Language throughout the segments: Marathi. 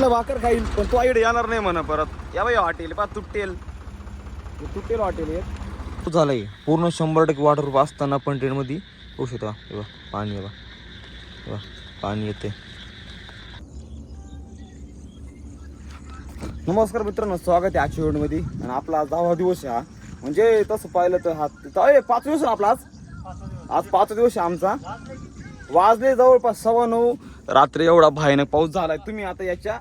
पिठलं भाकर खाईल? पण तो आईड येणार नाही म्हणा परत. या बाई हॉटेल पा तुटेल. तुटेल हॉटेल एक झालंय. पूर्ण शंभर टक्के वॉटर प्रूफ असताना पण ट्रेनमध्ये. होऊ शकतो हे बघ पाणी हे बघ पाणी येते नमस्कार मित्रांनो स्वागत आहे आजच्या व्हिडिओमध्ये. आणि आपला आज दहावा दिवस आहे हा. म्हणजे तसं पाहिलं तर हा पाच दिवस आपला आज? आज पाच दिवस आहे आमचा. वाजले जवळपास सव्वा नऊ. रात्री एवढा भयानक पाऊस झालाय. तुम्ही आता याच्या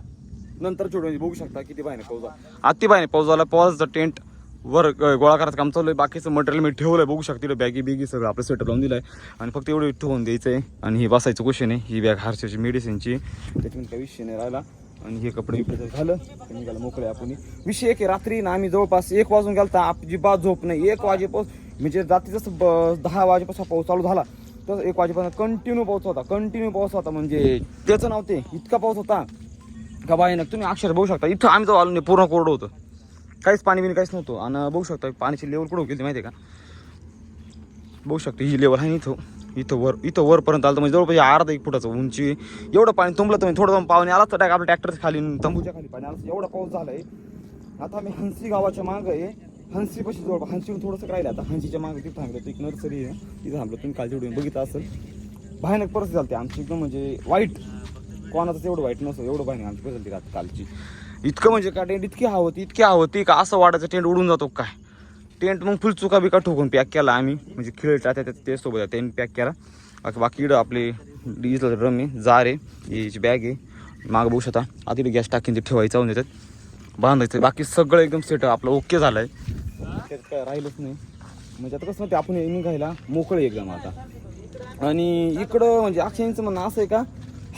नंतर व्हिडिओ बघू शकता किती भयानक पाऊस झाला. अति भयानक पाऊस झाला पावसाचं टेंट वर गोळा करायचं काम चालू आहे बाकीचं मटेरियल मी ठेवलंय बघू शकते बॅगी बिगी सगळं आपलं सेटल लावून दिलंय. आणि फक्त एवढं ठेवून द्यायचं आहे आणि हे बसायचं क्वेश्चन आहे ही बॅग हारशाची मेडिसिनची त्याच्यामध्ये काही विषय नाही राहिला. आणि हे कपडे बिपडे झालं तर निघालं मोकळे आपण. विषय एक आहे रात्री ना आम्ही जवळपास एक वाजून गेलता अजिबात झोप नाही. एक वाजेपासून म्हणजे रात्री जसं ब- दहा वाजेपासून पाऊस चालू झाला तर एक वाजेपर्यंत कंटिन्यू पाऊस होता. कंटिन्यू पाऊस होता म्हणजे त्याचं नाव ते इतका पाऊस होता. का भयानक तुम्ही अक्षर बघू शकता इथं आम्ही तो आलो नाही पूर्ण कोरडं होतं. काहीच पाणी बिणी काहीच नव्हतं. आणि बघू शकता पाण्याची लेवल कुठं गेली माहिती आहे का? बघू शकता ही लेवल आहे इथं. इथं वर इथं वरपर्यंत आलं तर म्हणजे जवळपास अर्धा एक फुटाचं उंची. एवढं पाणी तुंबलं तर म्हणजे थोडं जाऊन पाणी आला तर डायरेक्ट आपल्या ट्रॅक्टरच्या खाली तंबूच्या खाली पाणी आलं एवढा पाऊस झालाय. आता आम्ही हंसी गावाच्या मागं आहे. हंसी पशी जवळ हंसीहून थोडंसं राहिलं. आता हंसीच्या मागं तिथं थांबलं. एक नर्सरी आहे. तिथं थांबलं. तुम्ही काल उडून बघितलं असेल. भयानक परिस्थिती झाली आमची एकदम म्हणजे वाईट. कोणाचं एवढं वाईट नसतं एवढं भयानक आमची परिस्थिती राहते कालची. इतकं म्हणजे का टेंट इतकी हवं होती इतकी हवं होती का? असं वाटायचं टेंट उडून जातो काय? टेंट मग फुल चुका बिका ठोकून पॅक केला आम्ही. म्हणजे खिळ त्या ते सोबत टेंट पॅक केला. बाकी बाकी इकडं आपले डिजिटल ड्रम आहे जार आहे याची बॅग आहे. मागं बघू शकता. आता इकडे गॅस टाकीन ते ठेवायचं जाऊन देतात. बांधायचं. बाकी सगळं एकदम सेट आपलं ओके झालं आहे त्यात काय राहिलंच नाही. म्हणजे आता कसं ते आपण निघायला मोकळे एकदम आता. आणि इकडं म्हणजे अक्षयांचं म्हणणं असं आहे का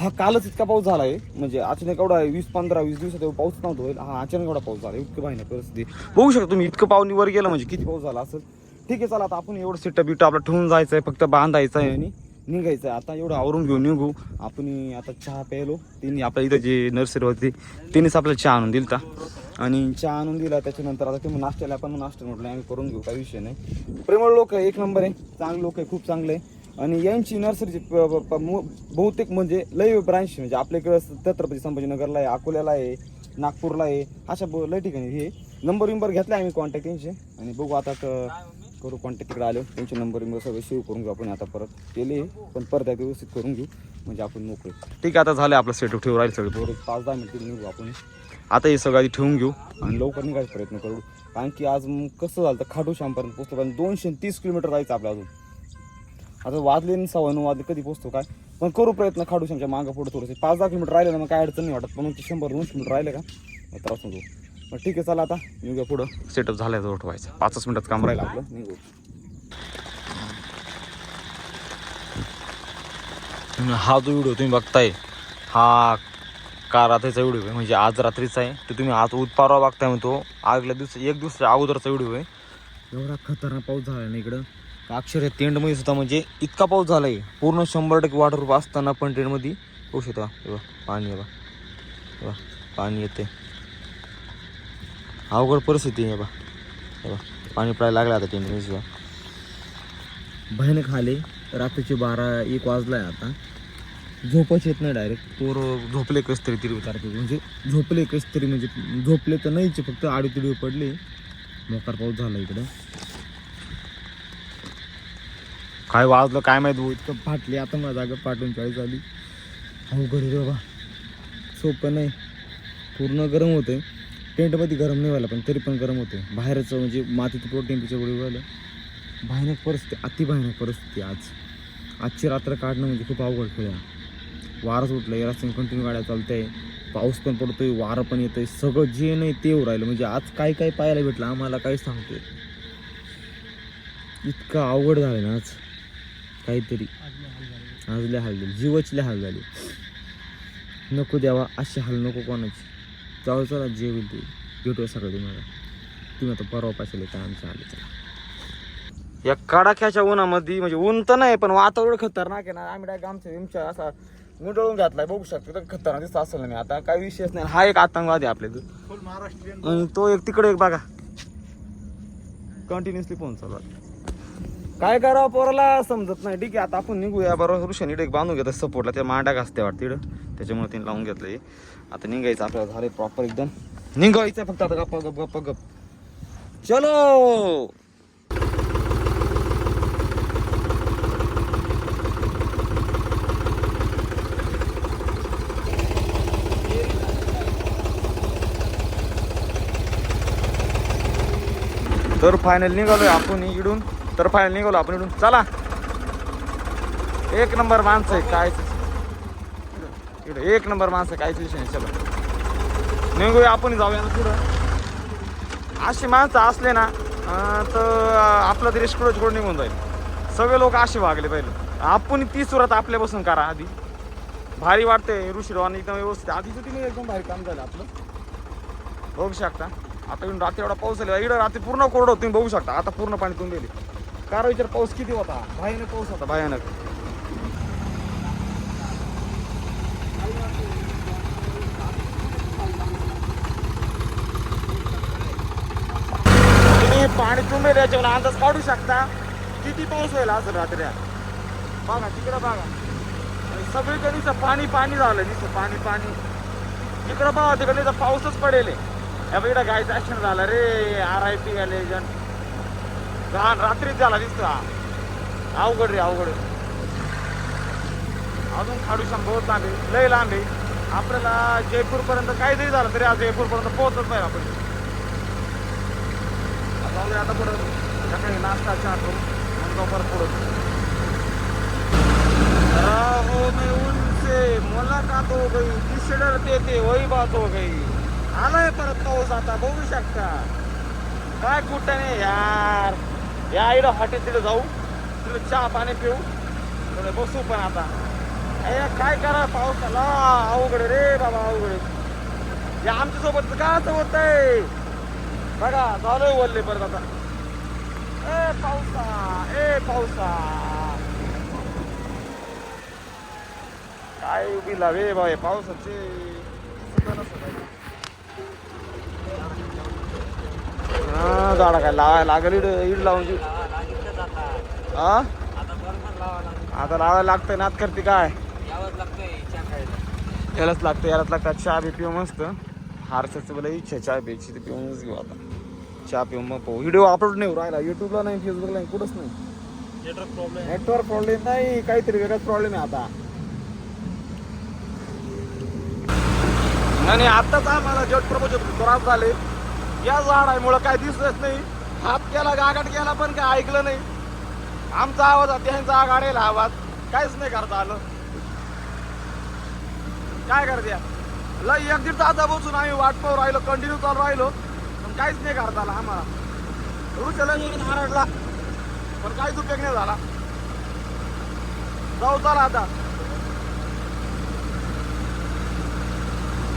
हा कालच इतका पाऊस झाला आहे म्हणजे अचानक एवढा वीस पंधरा वीस दिवसात एवढा पाऊस नव्हतो होईल. हा अचानक एवढा पाऊस झाला इतकं भाई परिस्थिती. बघू शकता तुम्ही इतकं पावनी वर गेलं म्हणजे किती पाऊस झाला असेल. ठीक आहे चला आता आपण एवढं सिट्टा बिटअप आपलं ठेवून जायचं आहे फक्त बांधायचं आहे आणि निघायचं आहे आता एवढं आवरून घेऊन निघू. आपण आता चहा प्यायलो. त्यांनी आपल्या इथं जे नर्सरी होती तिनेच आपल्याला चहा आणून दिलता. आणि चहा आणून दिला. त्याच्यानंतर आता तुम्ही नाश्त्याला आपण नाश्ता म्हटलं आम्ही करून घेऊ. काही विषय नाही. प्रेमळ लोक आहे एक नंबर आहे. चांगले लोक आहे खूप चांगले आहे. आणि यांची नर्सरीची बहुतेक म्हणजे लय ब्रांच म्हणजे आपल्याकडे छत्रपती संभाजीनगरला आहे अकोल्याला आहे नागपूरला आहे अशा ब- लय ठिकाणी हे. नंबर विंबर घेतला आम्ही कॉन्टॅक्ट त्यांचे आणि बघू आता करू कॉन्टॅक्ट तिकडे आलो. त्यांचे नंबर विंबर सगळे सेव्ह करून घेऊ आपण आता परत. केले पण परत एकदा व्यवस्थित करून घेऊ. म्हणजे आपण मोकळे. ठीक आहे आता झालं आपलं सेटअप ठेवून राहील सगळे. बरोबर पाच दहा मिनिटं निघू आपण. आता हे सगळं आधी ठेवून घेऊ. आणि लवकर निघायचा प्रयत्न करू. कारण की आज कसं झालं तर खाटू श्यामपर्यंत पोहोचतो पण दोनशे तीस किलोमीटर राहायचं आपल्या अजून. आता वाजले न सव्वा नऊ वाजले कधी पोहोचतो काय? पण करू प्रयत्न खाडू श्यामच्या मागं पुढे थोडंसं. पाच दहा किलोमीटर राहिले ना मग काय अडचण नाही वाटत. पण ते शंभर दोनशे किलोमीटर राहिले का? मग त्रास नको मग ठीक आहे चला आता. निघूया पुढं. सेटअप झाल्याचं उठवायचं. पाचच मिनिटात काम राहिलं आपलं. निघू. हा जो व्हिडिओ तुम्ही बघताय हा का रात्रीचा व्हिडिओ आहे? म्हणजे आज रात्रीचा आहे. तो तुम्ही आज उत्पारवा बघताय म्हणतो. आगल्या दिवस एक दिवसाच्या अगोदरचा व्हिडिओ आहे. एवढा खतरनाक पाऊस झाला ना इकडं. अक्षर तेंडमध्ये सुद्धा म्हणजे इतका पाऊस झाला आहे पूर्ण शंभर टक्के वॉटरप्रूफ असताना पण टेंटमध्ये होऊ शकतो बा पाणी आहे बा पाणी येते अवघड परिस्थिती आहे बा बा पाणी पडायला लागलं आता टेंडमध्ये सुद्धा. भयानक खाले रात्रीचे बारा एक वाजला आहे आता. झोपच येत नाही डायरेक्ट पोर झोपले कस तरी तिरवी तारखे म्हणजे झोपले कस तरी म्हणजे झोपले तर नाहीच फक्त आडीतिडवी पडले. मोकार पाऊस झाला इकडं. काय वाजलं काय माहीत भाऊ इतकं फाटली आता मला जागा पाठवून चाळीस आली. अवघड रे बाबा. सोपं नाही. पूर्ण गरम होतंय. टेंटमध्ये गरम नाही व्हायला पण तरी पण गरम होतं बाहेरचं म्हणजे मातीचं प्रो टेम्परेचर एवढं व्हायला. भयानक परिस्थिती अति भयानक परिस्थिती आज. आजची रात्र काढणं म्हणजे खूप अवघड खेळ वारा वारं सुटलं या रस्त्याने कंटिन्यू गाड्या चालतंय. पाऊस पण पडतोय वारं पण येतंय. सगळं जे नाही ते राहिलं. म्हणजे आज काय काय पाहायला भेटलं आम्हाला काय सांगतोय? इतकं अवघड झालं ना आज. काहीतरी. आज लय हाल झाले. जीवाची लय हाल झाली. नको द्यावा असे हाल नको कोणाची. जाऊ चला जे होईल ते. भेटूया सगळं तुम्हाला. तुम्ही आता परवा पाशाले काय आमच्या आले चला. या कडाक्याच्या उन्हामध्ये म्हणजे ऊन तर नाही पण वातावरण खतरनाक आहे ना. आम्ही डायरेक्ट आमच्या आमच्या असा गुंडळून घातलाय. बघू शकतो तर खतरनाक दिसत असेल ना मी. आता काही विषयच नाही. हा एक आतंकवादी आहे आपल्या महाराष्ट्रीयन. आणि तो एक तिकडे एक बघा. कंटिन्युअसली फोन चालू काय करावं पोराला? समजत नाही. ठीक आहे आता आपण निघूया. बरोबर ऋषाने डेक एक बांधून घेतात सपोर्टला त्या मांडा घासते वाटते त्याच्यामुळे तिने लावून घेतलंय. आता निघायचं आपल्याला झालंय प्रॉपर एकदम. निघायचं फक्त. आता गप्पा गप गप्पा गप चलो! तर फायनल निघालोय आपण इडून तर फायनल निघालो आपण इडून चला. एक नंबर माणसं आहे काय इकडं एक नंबर माणसं कायच विषय नाही. चला. निघूया आपण जाऊया ना पुढं. अशी माणसं असले ना तर आपला देश कुठं कुठं निघून जाईल. सगळे लोक असे वागले पहिले. आपण ती सुरुवात आपल्यापासून करा आधी. भारी वाटते ऋषीरवानी एकदम व्यवस्थित. आधीच तिने एकदम भारी काम झालं आपलं. बघू शकता. आता इकडून रात्री एवढा पाऊस आला इकडं रात्री पूर्ण कोरडं तुम्ही बघू शकता. आता पूर्ण पाणी तुम्ही गेले. कार विचार पाऊस किती होता? भयानक पाऊस होता भयानक. तुम्ही पाणी तुंबेल याच्यावर अंदाज काढू शकता. किती पाऊस होईल आज रात्री? बघा तिकडं बघा. आणि सगळीकडे पाणी पाणी झालं नुसतं पाणी पाणी. तिकडं बघा तिकडे पाऊसच पडेल. या इकडं गायचं ऍक्शन झालं रे. आर आय पी आले जण घाण रात्रीच झाला दिसतो हा. अवघड रे अवघड. अजून खाडू बहुत लांब आहे लय लांब आहे आपल्याला जयपूर पर्यंत काही जरी झालं तरी आज जयपूर पर्यंत पोहोचत नाही आपण. आता आता पुढं. सकाळी नाश्ता चहा करू मग परत पुढं. राहो मैं उनसे मुलाकात हो गई. जिससे डरते थे वही बात हो गई. आलाय परत पाऊस आता बघू शकता. काय कुठं नाही यार. या इकडं हॉटेल तिथं जाऊ. तिथं चहा पाणी पिऊ. तिकडे बसू पण आता. काय करा पावसाला? अवघड रे बाबा अवघड आहे. या आमच्यासोबत काय असं होत आहे बघा झालोय बोलले परत आता. ए पावसा ए पावसा. काय उभी लावे बाबा पावसाचे. हा झाडा काय लावायला लागेल इड इड लावून देऊ. हा आता लावायला लागतंय नात करते काय? यालाच लागतं यालाच लागतं चहा बी पिऊ मस्त. हारच्याचं मला इच्छा चहा प्यायची तर पिऊनच घेऊ आता. चहा पिऊ मग पाहू. व्हिडिओ अपलोड नाही राहिला. युट्यूबला नाही फेसबुकला नाही कुठंच नाही. नेटवर्क प्रॉब्लेम नाही काहीतरी वेगळाच प्रॉब्लेम आहे आता. आणि आताच आम्हाला जट प्रपोज त्रास झाले या झाडामुळं काय दिसलंच नाही. हात केला गागाट केला पण काय ऐकलं नाही. आमचा आवाज त्यांचा आघाडेला आवाज काहीच नाही करता आलं. काय करते लय एक दीड तासा बसून आम्ही वाट पाहू राहिलो कंटिन्यू चालू राहिलो. पण काहीच नाही करता आलं आम्हाला. रुचला हरडला पण काहीच उपयोग नाही झाला. जाऊ चला आता.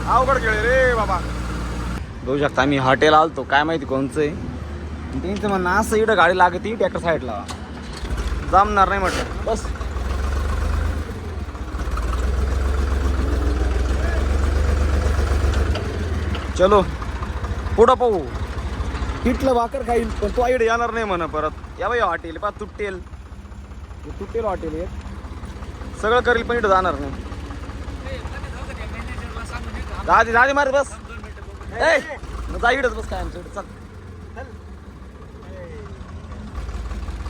अवघड खेळ रे बाबा. बघू शकता आम्ही हॉटेल आलतो. काय माहिती कोणचं आहे. त्यांचं म्हणणं असं इकडं गाडी लागते ट्रॅक्टर साईडला. जमणार नाही म्हटलं. बस. चलो. पुढं पाहू. पिठलं भाकर खाईल पण तो आईड येणार नाही म्हणा परत. या बाई हॉटेल पा तुटेल. तुटेल हॉटेल आहे सगळं करेल पण इथं जाणार नाही. दादी दादी मार बस. जा इकडंच बस काय आमच्या इकडं चल.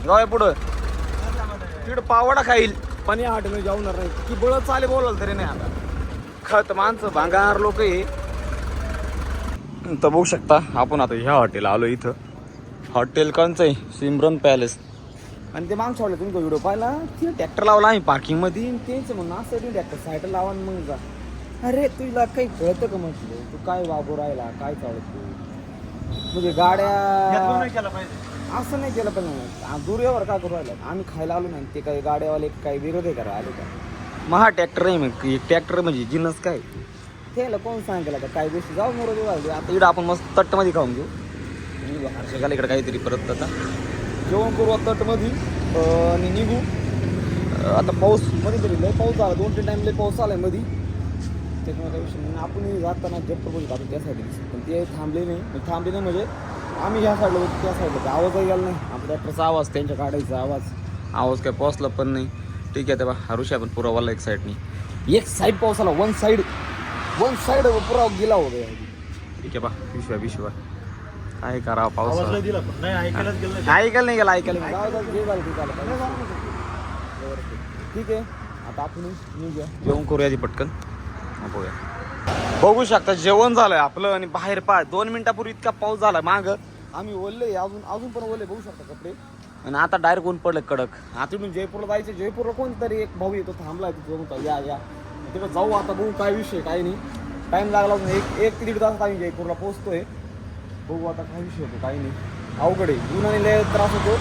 जाऊया पुढं. तिकडं पावडा खाईल. पण या हॉटेलमध्ये जाऊणार नाही. की बळ चाले बोलाल तरी नाही आता. खत माणसं भांगार लोक आहे तर बघू शकता आपण आता ह्या हॉटेल आलो इथं. हॉटेल कोणचं आहे? सिमरन पॅलेस. आणि ते मागच्या वाटलं तुम्ही व्हिडिओ पाहिला? ते ट्रॅक्टर लावला आम्ही पार्किंगमध्ये तेच म्हणून असं तुम्ही ट्रॅक्टर साईडला लावा आणि मग जा. अरे तुला काही कळतं का म्हटलं तू काय वागू राहिला? काय चालत म्हणजे गाड्या असं नाही केलं पण दुर्यावर का करू राहिला? आम्ही खायला आलो नाही. ते काही गाड्यावाले काही विरोध आहे करा आले का? मग हा ट्रॅक्टर आहे मग. ट्रॅक्टर म्हणजे जिन्नस काय? त्याला कोण सांगेल का काही गोष्टी जाऊ मोर देऊ आता इकडं आपण मस्त तट्टमध्ये खाऊन घेऊ. हर्षकाला इकडे काहीतरी परत आता. जेवण करू तटमध्ये आणि निघू. आता पाऊसमध्ये तरी लय पाऊस झाला. दोन तीन टाइम लय पाऊस आलायमध्ये त्याच्यामुळे काही विषय नाही. आपण जाताना जप्त बोलत आपण त्यासाठी पण ते थांबले नाही. म्हणजे थांबले नाही म्हणजे आम्ही ह्या साईडला होतो त्या साईडला. आवाजही गेला नाही. आपल्या ट्रॅक्टरचा आवाज त्यांच्या गाड्याचा आवाज. आवाज काय पोचला पण नाही. ठीक आहे तेव्हा हरुषा पण पुरा वाला एक साईडनी एक साईड पाऊस आला वन साईड वन साईड पुरा गेला होता. ठीक आहे बा पिशव्या पिशव्या काय करा पाऊस आवाज नाही दिला पण. नाही ऐकायलाच गेलं नाही. ऐकायला नाही गेला ऐकायला. ठीक आहे. आता आपण जेवण करूया आधी पटकन. बघूया. बघू शकता जेवण झालंय आपलं आणि बाहेर पा दोन मिनिटापूर्वी इतका पाऊस झाला माग. आम्ही ओलले अजून अजून पण ओले बघू शकता कपडे. आणि आता डायरेक्ट कोण पडलं कडक. आता इथून जयपूरला जायचं जयपूरला कोणतरी एक भाऊ येतो थांबला तिथं म्हणतो या या. तिथं जाऊ आता बघू काय विषय काय नाही. टाईम लागला एक एक दीड तासात आम्ही जयपूरला पोहोचतोय. बघू आता काय विषय होतो काही नाही. अवघड आहे. ऊन आणि लय त्रास होतो.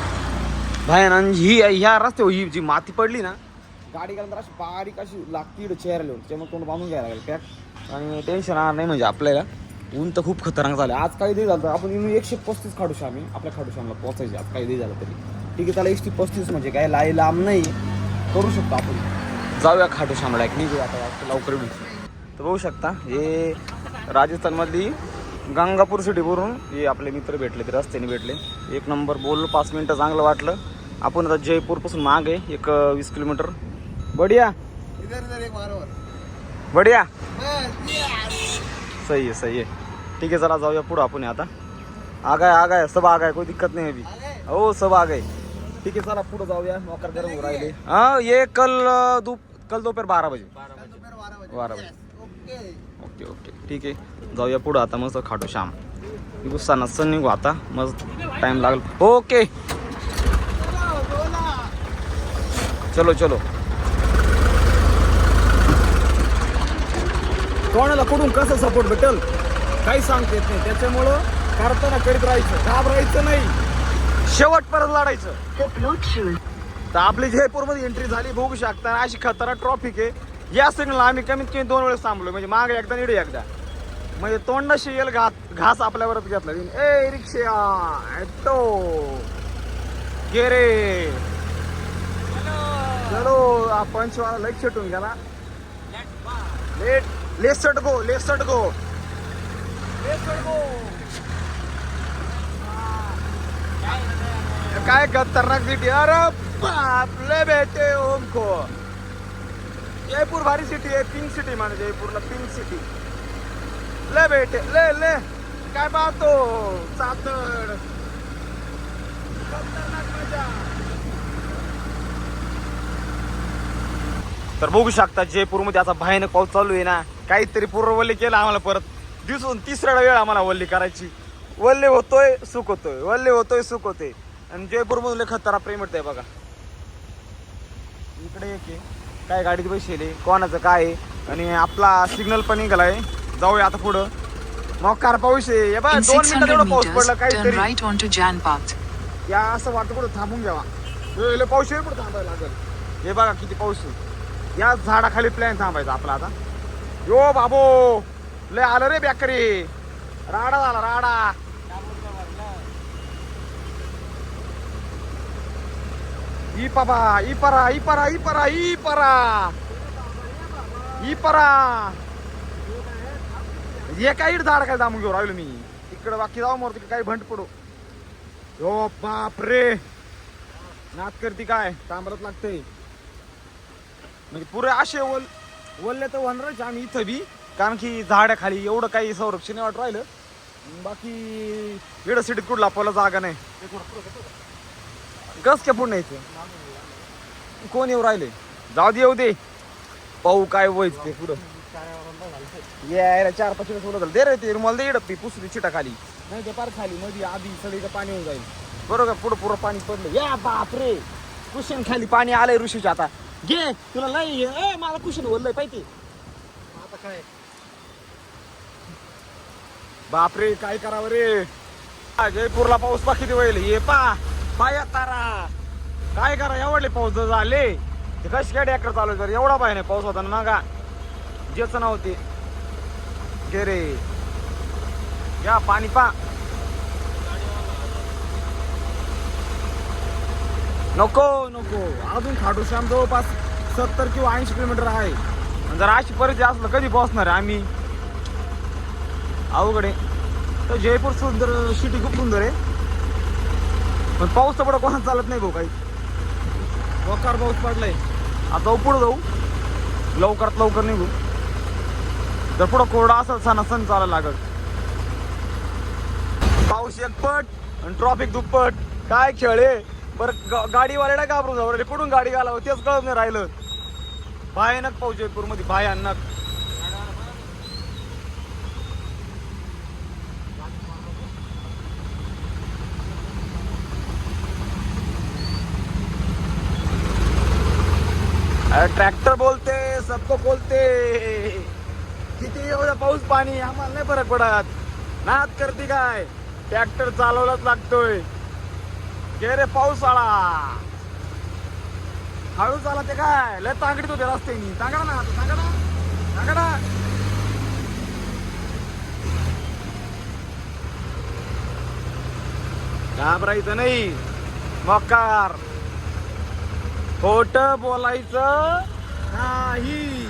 भयान ही ह्या रस्त्यावर ही जी माती पडली ना गाडी गेल्यानंतर अशी बारीक अशी लागती इकडे चेहरा लिहून त्यामुळे तोंड बांधून घ्यायला लागेल पॅक आणि टेन्शन राहणार नाही म्हणजे आपल्याला. ऊन तर खूप खतरनाक झालं आज काही दिवस झालं आपण इथून एकशे पस्तीस काढू आम्ही. आपल्या खाडू पोचायचे. आज काही दिवस झालं तरी. ठीक आहे त्याला एकशे पस्तीस म्हणजे काय? लाई लांब नाही. करू शकतो आपण. जाऊया खाटू श्यामला एक निघू आता लवकर तर बघू शकता हे राजस्थानमधली गंगापूर सिटीवरून हे आपले मित्र भेटले ते रस्त्याने भेटले. एक नंबर बोललो पाच मिनटं चांगलं वाटलं. आपण आता जयपूरपासून मागे एक वीस किलोमीटर. बढिया। बढिया। सही है सही है। ठीक है चला जाऊया पुढं आपण आता. आ गए आ गए सब आ गए कोई दिक्कत नहीं है अभी. हो सब आ गए. ठीक है चला पुढं जाऊया नौकर गरम हो राहिले. हाँ ये कल दो कल दोपहर बारा बजे. बारा बजे. Okay okay. ठीक आहे जाऊया पुढं आता मस्त खाटू श्याम. गुस्सा नसतं निघू आता. मस्त टाइम लागेल. ओके. चलो चलो. कोणाला कुठून कसं सपोर्ट भेटेल काही सांगता येत नाही. त्याच्यामुळं करताना करीत राहायचं. घाबरायचं नाही. शेवटपर्यंत लढायचं. The Bluetooth तर आपली जयपूरमध्ये एंट्री झाली बघू शकता. अशी खतरा ट्रॉफिक आहे. या सिग्नलला आम्ही कमीत कमी दोन वेळेस थांबलो. म्हणजे मागे एकदा निडे एकदा. म्हणजे तोंडाशी येईल घात घास आपल्यावरच घेतला. ए रिक्षा ॲटो गेरे चलो आपण शिवाला लई छेटून गेला. लेट लेसट गो लेसट गो लेसट गो काय खतरनाक सिटी अरे बापले बेटे ओमको. जयपूर भारी सिटी आहे पिंक सिटी माने जयपूरला पिंक सिटी ले बेटे ले ले. काय पाहतो? चातड तर बघू शकता जयपूरमध्ये आता भयानक पाऊस चालू आहे ना. काहीतरी पूर्ववल्ली केलं आम्हाला परत. दिवसून तिसऱ्या वेळ आम्हाला वल्ली करायची. वल्ले होतोय सुख होतोय. वल्ले होतोय सुख होते आणि जयपूरमधून खतरा प्रेम आहे बघा. इकडे एक काय गाडीत बसले कोणाचं काय आहे. आणि आपला सिग्नल पण निघालाय. जाऊया आता पुढं. मग कार पाऊस आहे. बघ, दोन मिनिटात 600 एवढं पाऊस पडला काहीतरी. या असं वाटतं कुठं थांबून घ्यावा. पाऊस आहे कुठं थांबायला लागेल. हे बघा किती पाऊस आहे. या झाडाखाली प्लॅन थांबायचा आपला आता. यो बाबो लय आलं रे बॅकरी. राडा झाला राडा. ई पाबा ई परा ई परा ई परा ई परा. ई परा. हे काही झाड काय दामून घेऊ राहिलो मी. इकडे बाकी जाऊ मोर काही भंट पडू. यो बाप रे नात करती काय? तांबरत लागते म्हणजे पुरे असे वल वल्ले तर होणारच आम्ही इथं बी कारण की झाडाखाली एवढं काही संरक्षण वाट राहिलं. बाकी इकडं सिटीत कुठला आपल्याला जागा नाही. कस काय पूर्ण इथे कोण येऊ राहिले? जाऊ दे येऊ दे. पाहू काय व्हायचं ते पुढं. यायला चार पाच वेळेस झालं. दे रे ते मला दे इडं पुसली चिटा खाली नाही ते पार खाली मध्ये आधी सगळीचं पाणी होऊन जाईल. बरोबर पुढं पुरं पाणी पडलं. या बापरे! कुशन खाली पाणी आलंय ऋषीच्या आता घे तुला नाही ए मला कुशन बोललंय पाहिजे आता काय? बापरे काय करावं रे? हा, जयपूरला पाऊस पा किती वळले ये पा. पाया तारा काय करा एवढले पाऊस जर झाले ते कशी काय डॅकर चालू तर एवढा पाय नाही पाऊस होता ना मागा. जेच नव्हते गे रे. या पाणी पा. नको नको. अजून खाटूश्याम जवळपास सत्तर किंवा ऐंशी किलोमीटर आहे. आणि जर अशी परिस्थिती असलं कधी पोहोचणार आहे आम्ही? अवघड आहे. तर जयपूर सुंदर सिटी खूप सुंदर आहे. पण पाऊस तर पुढं कोणाच चालत नाही भाऊ काही. वकार पाऊस पडलाय. आता जाऊ पुढं जाऊ. लवकरात लवकर निघू. जर पुढं कोरडा असं सण सण चालायला लागत पाऊस एकपट आणि ट्रॉफिक दुप्पट. काय खेळ आहे? बरं गा- गाडीवाल्याला घाबरून जाऊ राहिले पुढून गाडी घालावं? तेच कळत नाही राहिलं. भयानक पाऊस जयपूरमध्ये भयानक ट्रॅक्टर बोलते सबको बोलते. किती एवढं पाऊस पाणी? आम्हाला नाही फरक पडत. नाद करते काय? ट्रॅक्टर चालवलाच लागतोय. गे रे पाऊस आला हळू झाला ते काय? लय तांगडीत होते रस्त्यानी. तांगडा ना तांगडा तांगडा. घाबरायचं नाही. मकार. खोट बोलायचं नाही.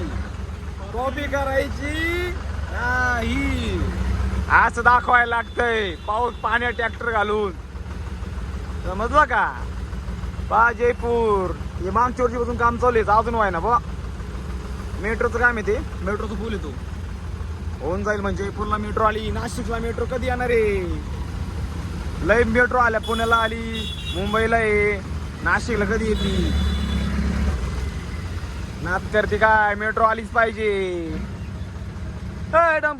कॉपी करायची नाही. आज दाखवायला लागतंय. पाऊस पाण्या ट्रॅक्टर घालून. समजलं का? पा जयपूर हे मागच्या वर्षीपासून काम चालू आहे अजून व्हाय ना बा मेट्रोचं काम आहे ते. मेट्रोचं फुल येतो होऊन जाईल म्हणजे जयपूरला मेट्रो आली. नाशिकला मेट्रो कधी येणार आहे? लय मेट्रो आल्या पुण्याला आली मुंबईला आहे. नाशिकला कधी येते? नात करते काय? मेट्रो आलीच पाहिजे.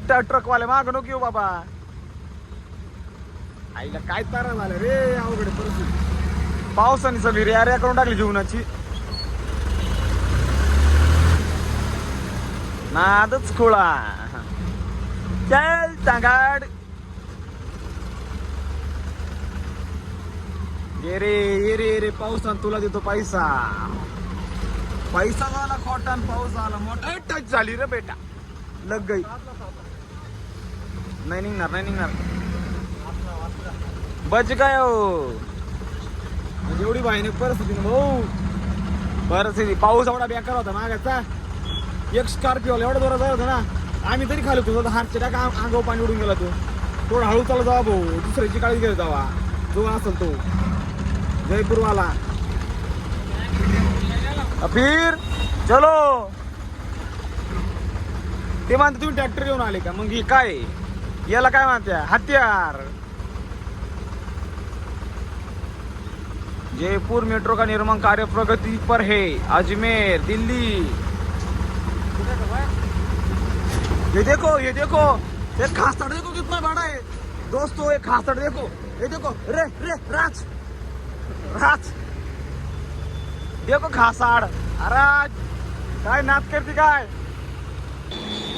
ट्रकवाले माग नको येऊ बाबा. आईला काय तारा झालं रे? अवघड परिस्थिती. पावसाने सगळी रेऱ्या करून टाकली जीवनाची. नादच खोळा. चल तांगाड ये रे ये रे ये रे पावसान तुला देतो पैसा. पैसा झाला खोटान पाऊस आला मोठा. टच झाली रे बेटा. लग गई. नाही निघणार नाही निघणार. बच काय हो। म्हणजे एवढी भयानक परिस्थिती ना भाऊ. परिस्थिती पाऊस एवढा बेकार होता मागाचा. एक स्कॉर्पिओ एवढा जोरात जात होता ना आम्ही तरी खाली होतो हातच्या टाका अंगावर पाणी उडून गेला तो. थोडा हळू चालू जावा भाऊ दुसऱ्याची काळजी घेत जावा. जो असेल तो. जयपूरवाला. फिर चलो. ते म्हणते तुम्ही ट्रॅक्टर घेऊन आले का? मग हे काय? याला काय म्हणते? हत्यार. जयपुर मेट्रो का निर्माण कार्य प्रगति पर है? अजमेर दिल्ली। ये देखो ये देखो। ये खासड़ देखो कितना बड़ा है। दोस्तों ये खासड़ देखो। ये देखो। रे रे राज। राज। देखो खासाड अरे काय नाच करते काय?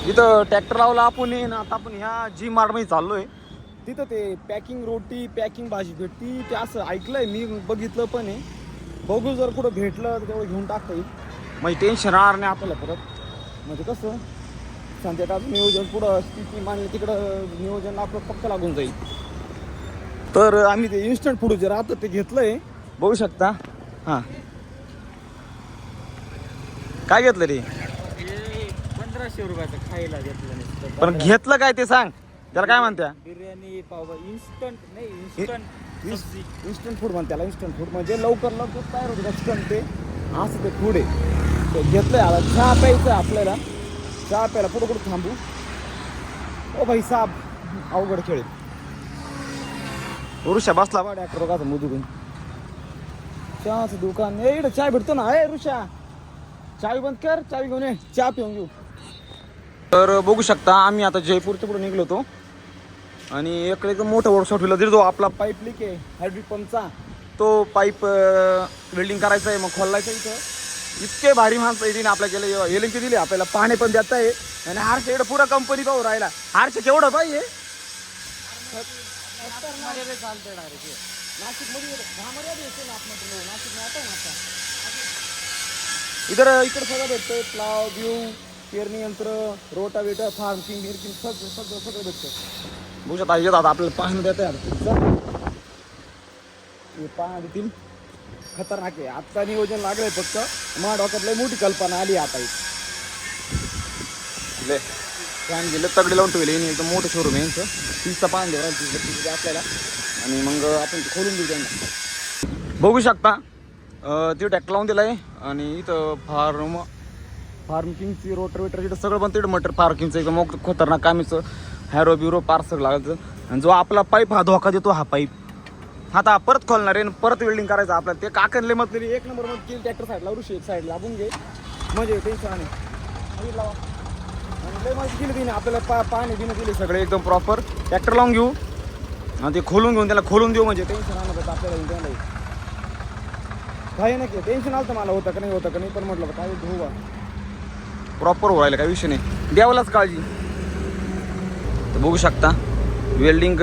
इथं ट्रॅक्टर लावला आपण ना आता आपण ह्या जी मार्टमध्ये चाललोय. तिथं ते पॅकिंग रोटी पॅकिंग भाजी भेटती. ते असं ऐकलंय मी बघितलं पण आहे. बघू जर कुठं भेटलं तर तेवढं घेऊन टाकता येईल. म्हणजे टेन्शन राहणार नाही आपल्याला परत. म्हणजे कसं संध्याकाळचं नियोजन पुढं स्थिती मानली तिकडं नियोजन आपलं पक्क लागून जाईल. तर आम्ही ते इन्स्टंट फूड जे राहतं ते घेतलंय. बघू शकता. हां. काय घेतलं रे? पंधराशे रुपयाचं खायला घेतलं. पण घेतलं काय ते सांग. त्याला काय म्हणत्या? बिर्याणी पावभाजी इन्स्टंट नाही इन्स्टंट सब्जी. इन्स्टंट फूड म्हणते त्याला इन्स्टंट फूड म्हणजे लवकर लवकर तयार होतं इन्स्टंट ते असं ते फूड आहे. ते घेतलंय आता चहा प्यायचं आपल्याला. चहा प्यायला पुढं कुठं थांबू? ओ भाई साब अवघड खेळ ऋषा बसला बा डॅक्टर रोगाचा मुदुगून. चहाचं दुकान ए इकडं चहा भेटतो ना. ए ऋषा. चावी बंद कर. चावी घेऊन ये. चहा पिऊन घेऊ. तर बघू शकता आम्ही आता जयपूरच्या पुढे निघलो होतो. आणि इकडे एक मोठं वर्कशॉप ठेवलं तिथे जो आपला पाईप लिक आहे हायड्रिक पंपचा तो पाईप वेल्डिंग करायचा आहे मग खोलायचा इथं. इतके भारी माणसं येते आपल्या केलं. एल दिली आपल्याला पाणी पण देत आहे आणि हारशे इकडे पुरा कंपनी पाहू राहिला. हारशे केवढं पाहिजे? इतर इकडे सगळं भेटतंय. प्लाव ब्यू पेरणी यंत्र रोटावेटर फार्म किंग बिरकिंग सगळं सगळं सगळं भेटतं बघू शकता येतात आता आपल्याला पाहणं देत आहे हे पाहणं देतील खतरनाक आहे आत्ता नियोजन लागलंय फक्त माझ्या डोक्यात लय मोठी कल्पना आली आता एक ले फॅन गेले तगडे लावून ठेवले आणि एकदम मोठं शोरूम आहे यांचं तीसचा पान देऊ आपल्याला आणि मग आपण खोलून देऊ त्यांना बघू शकता तिथं टॅक लावून दिला आहे आणि इथं फार्म फार्मिंगची रोटर वेटर इथं सगळं पण तिथं मटर पार्किंगचं एकदम खतरनाक कामीचं हॅरो बिरो पार्सल लागायचं आणि जो आपला पाईप हा धोका देतो हा पाईप. आता परत खोलणार आहे आणि परत वेल्डिंग करायचं आपल्याला. ते काकणले मग एक नंबरमध्ये केली ट्रॅक्टर साईडला ऋषी एक साईड लागून घे. म्हणजे टेन्शन आणि लावा. आणि लय मजा केली तिने. आपल्याला पा पाणी बिणं दिले सगळे एकदम प्रॉपर ट्रॅक्टर लावून घेऊ. आणि ते खोलून घेऊन त्याला खोलून देऊ म्हणजे टेन्शन आणत होतं आपल्याला त्याला काही नाही टेन्शन आलं मला. होतं का नाही होतं का नाही पण म्हटलं काय धुवा. प्रॉपर व्हायला काही विषय नाही. द्यावलाच काळजी. तर बघू शकता. वेल्डिंग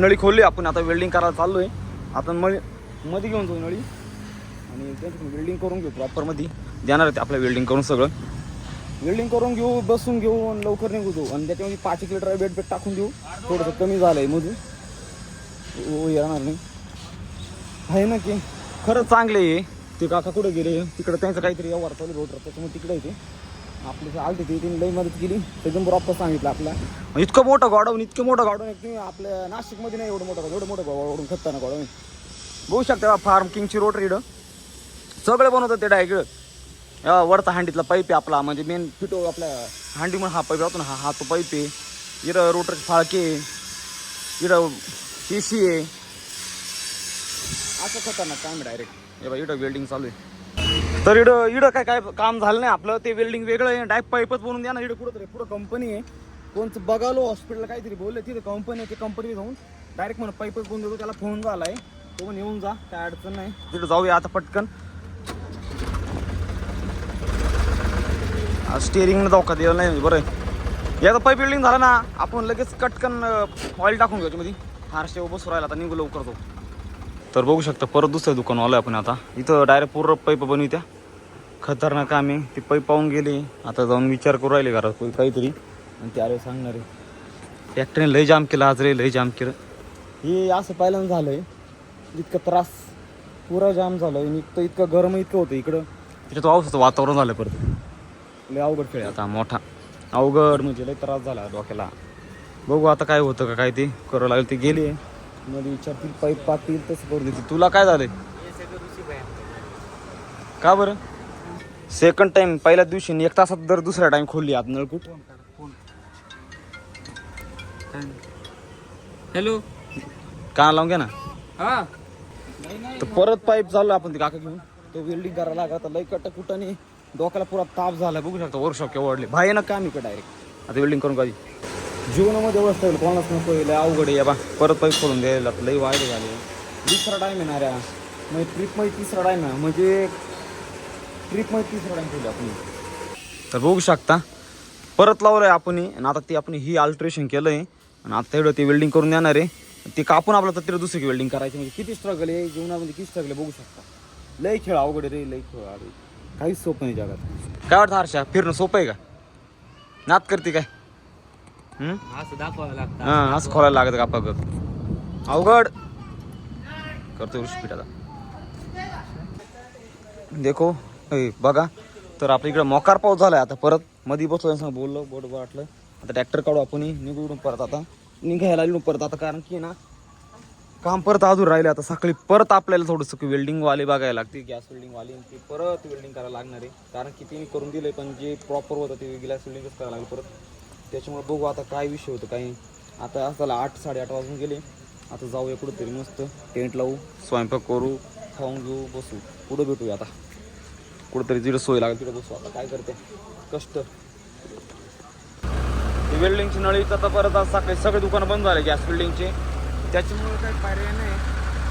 नळी खोलली आपण. आता वेल्डिंग करायला चाललो आहे आपण मळी मध्ये घेऊन जाऊ नळी. आणि त्यांची वेल्डिंग करून घेऊ प्रॉपरमध्ये देणार आहे ते आपलं वेल्डिंग करून सगळं. वेल्डिंग करून घेऊ बसून घेऊ आणि लवकर निघू देऊ आणि त्याच्यामध्ये पाच एक लिटर बेड बेड टाकून देऊ. थोडंसं कमी झालं आहे मधून हो येणार नाही. आहे ना की? खरंच चांगले आहे. ते काका कुठं गेले? तिकडं त्यांचं काहीतरी व्यवहार चालू रोटर त्याच्यामुळे तिकडे येते आपले आलते ते त्यांनी लई मदत केली. एकदम प्रॉपर सांगितलं आपला इतकं मोठं गाडवून इतकं मोठं गाडवून एक तुम्ही आपल्या नाशिकमध्ये नाही एवढं मोठं एवढं मोठं गाडवून खतरनाक गाडवून बघू शकता फार्म किंगची रोटर रिड सगळे बनवतात ते डायरेक्ट वरचा हांडीतला पाईप आहे आपला म्हणजे मेन फिटो आपल्या हांडी म्हणून हा पाईप राहतो ना हा हा तो पाईप आहे. इकडं रोटर फाळके आहे. इकडं सी आहे. असं खतरनाक काम डायरेक्ट हे बा इकडं वेल्डिंग चालू आहे. तर इडं इडं काय काय काम झालं नाही आपलं. ते वेल्डिंग वेगळं आहे. डायरेक्ट पाईपच बनवून द्या ना इकडं कुठं तरी पुढं कंपनी आहे. कोणचं बघालो हॉस्पिटल काहीतरी बोलले. तिथे कंपनी आहे ते कंपनी जाऊन डायरेक्ट म्हणून पाईपच बनवून देतो. त्याला फोन झाला आहे तो पण येऊन जा. काय अडचण नाही. तिथं जाऊया आता पटकन. स्टेअरिंग धोका दिला नाही बरं आहे. याचा पाईप बिल्डिंग झाला ना आपण लगेच कटकन ऑइल टाकून घ्यायची मध्ये फारशे बसू राहिला आता निघू लवकर जाऊ. तर बघू शकता परत दुसरं दुकान आलं आपण आता. इथं डायरेक्ट पूर्ण पाईप बनवित्या. खतरनाक आम्ही. ती पैप पाहून गेले. आता जाऊन विचार करू राहिले घरात काहीतरी. आणि ते आले सांगणार. आहे ट्रॅक्टरने लय जाम केलं आज रे लय जाम केलं. हे असं पहिल्यांदा झालंय. इतकं त्रास. पुरा जाम झालं आहे इतकं इतकं गरम इतकं होतं इकडं. त्याच्यात पावसाचं वातावरण झालं परत. लय अवघड खेळ आता मोठा. अवघड म्हणजे लय त्रास झाला डोक्याला. बघू आता काय होतं का काय ते. करावं लागेल ते आहे मध्ये विचारतील पाईप पातील तसं करू देतील. तुला काय झालंय? का बरं? सेकंड टाइम पहिल्या दिवशी एक तासात दर दुसरा टाइम खोलली आत नळकूट. हॅलो? कान लावून घ्या ना. हा. तर परत पाईप चाललो आपण ते काका घेऊन. तो वेल्डिंग करायला लागला आता लई कट कुटाने डोक्याला पुरा ताप झाला. बघू शकता वर्कशॉप केव्हा वाढले भयानक काम इकडे डायरेक्ट आता वेल्डिंग करून कधी जीवनामध्ये एवढंच ठेवलं कोणालाच नको लय अवघड आहे बा. परत पैसे सोडून द्यायला लई वाईट झाले. दुसरा टाईम म्हणजे येणार आहे म्हणजे ट्रिपमध्ये तिसरा टाईम आहे. म्हणजे ट्रिपमध्ये तिसरा टाईम केली आपण. तर बघू शकता. परत लावलंय आपण आणि आता ती आपण ही अल्ट्रेशन केलं आहे आणि आता एवढं ते वेल्डिंग करून देणार आहे. ते कापून आपलं तर दुसरी वेल्डिंग करायची म्हणजे किती स्ट्रगल आहे. जीवनामध्ये किती स्ट्रगल आहे बघू शकता. लय खेळ अवघड आहे रे लय खेळ अरे काहीच सोपं नाही जगात. काय वाटतं हर्षा? फिरणं सोपं आहे का? नात करते काय? असं दाखवावं लागतं. हा असं खोलायला लागत का पगत? अवघड. करतो स्पीड आता. देखो ए, बघा. तर आपल्या इकडे मोकार पाऊस झालाय आता परत. मध्ये बसलो संग बोललो बोट वाटलं. आता ट्रॅक्टर काढू आपण निघू इकडून परत आता. निघायला लागलो परत आता कारण की ना काम परत अजून राहिले आता. सकाळी परत आपल्याला थोडंसं वेल्डिंग वाले बघायला लागते गॅस वेल्डिंग वाली ते परत वेल्डिंग करायला लागणार आहे. कारण की तिने करून दिलंय पण जे प्रॉपर होतं ते गॅस वेल्डिंगच करायला लागलं परत. त्याच्यामुळे बघू आता काय विषय होतं काही आता असं आठ साडेआठ वाजून गेले. आता जाऊया कुठंतरी मस्त टेंट लावू स्वयंपाक करू. खाऊन घेऊ बसू. पुढं भेटूया आता. कुठंतरी जिथं सोय लागेल तिथं बसू आता. काय करते? कष्ट. वेल्डिंगची नळी आता परत आज सकाळी सगळे दुकानं बंद झाले गॅस वेल्डिंगचे. त्याच्यामुळे काही पर्याय नाही.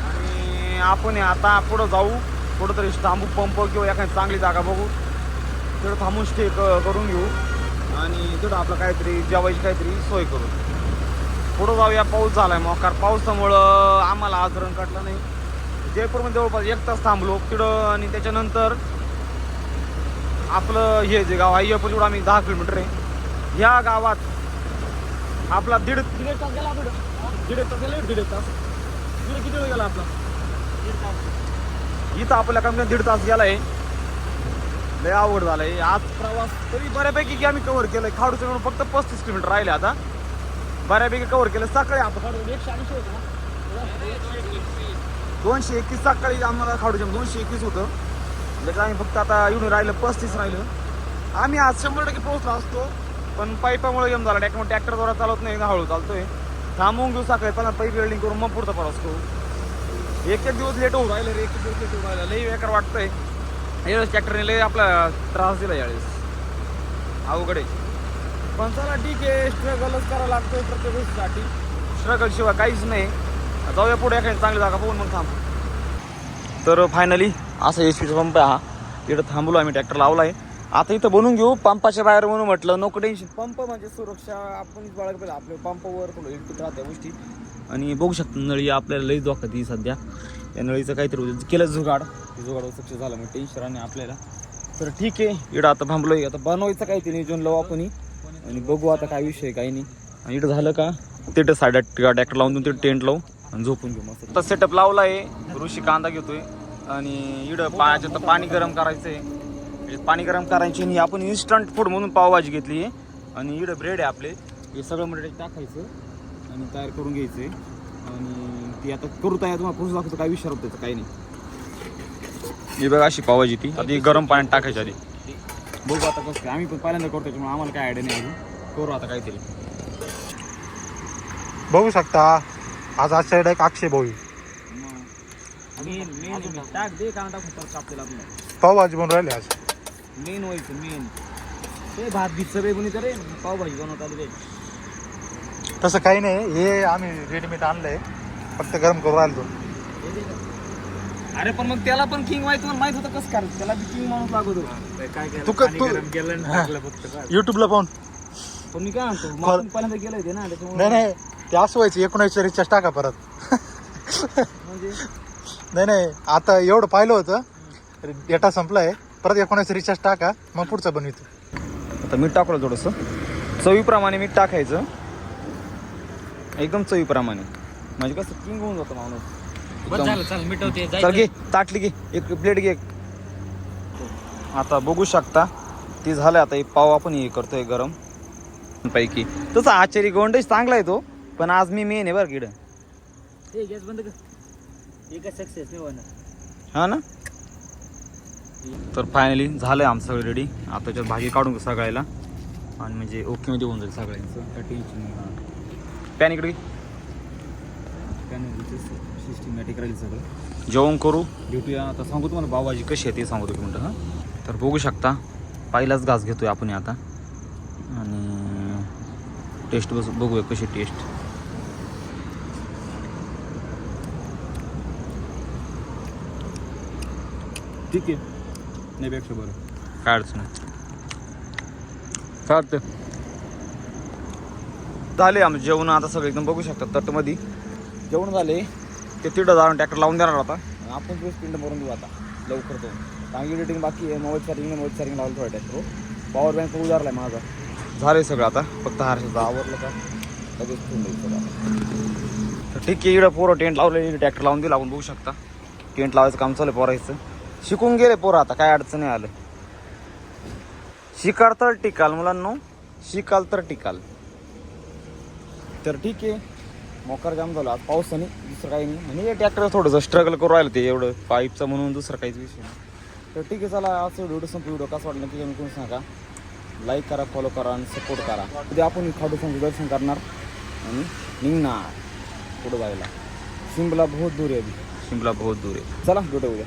आणि आपण हे आता पुढं जाऊ. कुठंतरी थांबू पंप किंवा एखादी चांगली जागा बघू. तिथं थांबून स्टे करून घेऊ. आणि तिथं आपलं काहीतरी जेवायची काहीतरी सोय करू. पुढं जाऊया पाऊस झालाय मोकार पावसामुळं आम्हाला आचरण काटलं नाही. जयपूरमध्ये जवळपास एक तास थांबलो तिथं आणि त्याच्यानंतर आपलं हे जे गाव आहे जेवढं आम्ही दहा किलोमीटर आहे. ह्या गावात आपला दीड दीड तास गेला आपण दीड तास गेला दीड तास. दीड किती वेळ गेला आपला? इथं आपल्या कमी दीड तास गेला आहे लय आवड झालंय. आज प्रवास तरी बऱ्यापैकी की आम्ही कव्हर केलंय. खाडूच्या फक्त पस्तीस किलोमीटर राहिले आता. बऱ्यापैकी कव्हर केलं. सकाळी आता खाडू एकशे ऐंशी होतं दोनशे एकवीस. सकाळी आम्हाला खाडूच्या दोनशे एकवीस होतं. म्हणजे आम्ही फक्त आता येऊन राहिलं पस्तीस राहिलं. आम्ही आज शंभर टक्के पोहोचलो असतो. पण पाईपामुळे गेम झाला. टॅक ट्रॅक्टर द्वारा चालत नाही. ना हळू चालतोय. थांबवून घेऊ सकाळी. पण पाईप वेल्डिंग करून मग पुढचा प्रवास करू. एक एक दिवस लेट होऊ राहिलं रे. एक एक दिवस लेट होऊ राहिलं. लई बेकार वाटतंय. यावेळेस ट्रॅक्टरने लई आपला त्रास दिला यावेळेस. अवघड आहे. पण चला ठीक आहे स्ट्रगलच करावं लागतोय प्रत्येक गोष्टीसाठी. स्ट्रगल शिवाय काहीच नाही. जाऊया पुढे एखादी चांगली जागा बघून मग थांब. तर फायनली असं एच पीचा पंप आहे हा. इथं थांबलो आम्ही ट्रॅक्टर लावलाय. आता इथं बनवून घेऊ पंपाच्या बाहेर म्हणून म्हटलं नको टेन्शन पंप म्हणजे सुरक्षा आपण बाळग पाहिजे आपल्या पंपावर थोडं इकडे राहत्या गोष्टी. आणि बघू शकतो नळी आपल्याला लई धोका ती सध्या. या नळीचं काहीतरी होतं केलं जुगाड. जुगाड सक्सेस झालं मग टेन्शन आणि आपल्याला. तर ठीक आहे इडं आता थांबलोय. आता बनवायचं काही ते नियोजन लावू आपण आणि बघू आता काय विषय काही नाही. आणि इडं झालं का तिथं साड्या ट्रॅक्टर लावून देऊन तिथं टेंट लावू आणि झोपून घेऊ मस्त. आता सेटअप लावला आहे ऋषी कांदा घेतोय. आणि इडं पाण्याचं तर पाणी गरम करायचं आहे म्हणजे पाणी गरम करायची आणि आपण इन्स्टंट फूड म्हणून पावभाजी घेतली आहे. आणि इडं ब्रेड आहे आपले. हे सगळं मटेरियल टाकायचं आणि तयार करून घ्यायचं आहे आणि ती आता करू तयार तुम्हाला पुरुष दाखवतो काय विचारत त्याचं काही नाही. ही बघा अशी पावभाजी ती. आता ही गरम पाण्यात टाकायची आधी. बघू आता कसं काय. आम्ही पण पहिल्यांदा करतो त्याच्यामुळे आम्हाला काय आयडिया नाही अजून. करू आता काहीतरी. बघू शकता आज आज साईड एक अक्षय भाऊ. मेन मेन टाक दे कांदा टाकून कापलेला पावभाजी बनवून राहिले आज. मेन व्हायचं मेन. ते भात बीत सगळे कोणी करे पावभाजी बनवत आली रे तसं काही नाही हे आम्ही रेडीमेड आणलंय. फक्त गरम करून राहिलो तो. अरे पण मग त्याला पण किंग व्हायचं मला माहीत होतं कसं करायचं? त्याला बी किंग माणूस लागत होता काय तू क- तू केलं. टाकलं फक्त युट्यूबला पाहून. पण मी काय म्हणतो पहिल्यांदा गेलं होते ना नाही त्याच्यामुळे नाही ते असं व्हायचं एकोणावीसच्या रिचार्ज टाका परत. म्हणजे? नाही नाही आता एवढं पाहिलं होतं डेटा संपलाय परत एकोणावीस रिचार्ज टाका मग पुढचं बनवितो. आता मीठ टाकलं थोडंसं. चवीप्रमाणे मीठ टाकायचं. एकदम चवीप्रमाणे. म्हणजे कसं किंग होऊन जातं माणूस. बस झालं चल मिटवते. चल घे ताटली घे. एक प्लेट घे. आता बघू शकता. ती झालं आता हे पाव आपण हे करतोय गरम. पैकी. तसं आचारी गोंडच चांगला आहे तो पण आज मी मेन आहे बरं किड ते गॅस बंद कर. एक सक्सेस नाही होणार. हा ना? तर फायनली झालंय आमचं सगळं रेडी आता त्याच्यात भाजी काढून घेऊ सगळ्याला. आणि म्हणजे ओके मध्ये होऊन जाईल सगळ्यांचं. काय टेन्शन नाही. पॅन इकडे पॅन सिस्टमॅटिक राहील सगळं. जेवण करू? भेटूया. आता सांगू तुम्हाला पावभाजी कशी आहे ते सांगू एक मिनटं हां? तर बघू शकता पहिलाच घास घेतोय आपण आता. आणि टेस्ट बस बघूया कशी टेस्ट. ठीक आहे. नाही पेक्षा बरं. काय अडचण नाही. चालतं झाले आम जेवण आता सगळं एकदम बघू शकता तटमध्ये. जेवण झाले ते तिथं जाऊन ट्रॅक्टर लावून देणार आता आपण तुझं स्पिंड भरून देऊ आता लवकर तो. चांगली रेटिंग बाकी आहे मोबाईल चार्जिंग मोबाईल चार्जिंग लावलं थोडं ट्रॅक्टर पॉवर बँक उजारला आहे माझा. झालं आहे सगळं आता फक्त हारशाचं. आवरलं का? लगेच ठेवून सगळं. तर ठीक आहे इकडं पोरं टेंट लावले ट्रॅक्टर लावून दिलं आपण बघू शकता. टेंट लावायचं काम चालू आहे पोरायचं. शिकून गेले पोरं आता काय अडचण नाही आलं. शिकाल तर टिकाल मुलांनो. शिकाल तर टिकाल. तर ठीक आहे. मोकार जाम झालं. आज पावसाने दुसरं काही नाही. म्हणजे ट्रॅक्टर थोडंसं स्ट्रगल करू राहिलं ते. एवढं पाईपचं म्हणून दुसरं काहीच विषय नाही. तर ठीक आहे चला असं व्हिडिओ संप व्हिडिओ कसं वाटलं की तुम्ही सांगा. लाईक करा फॉलो करा आणि सपोर्ट करा. उद्या आपण खाडू संघ दर्शन करणार आणि निघणार पुढं जायला. शिमला बहुत दूर आहे अभी. शिमला बहुत दूर आहे. चला भेटू उद्या.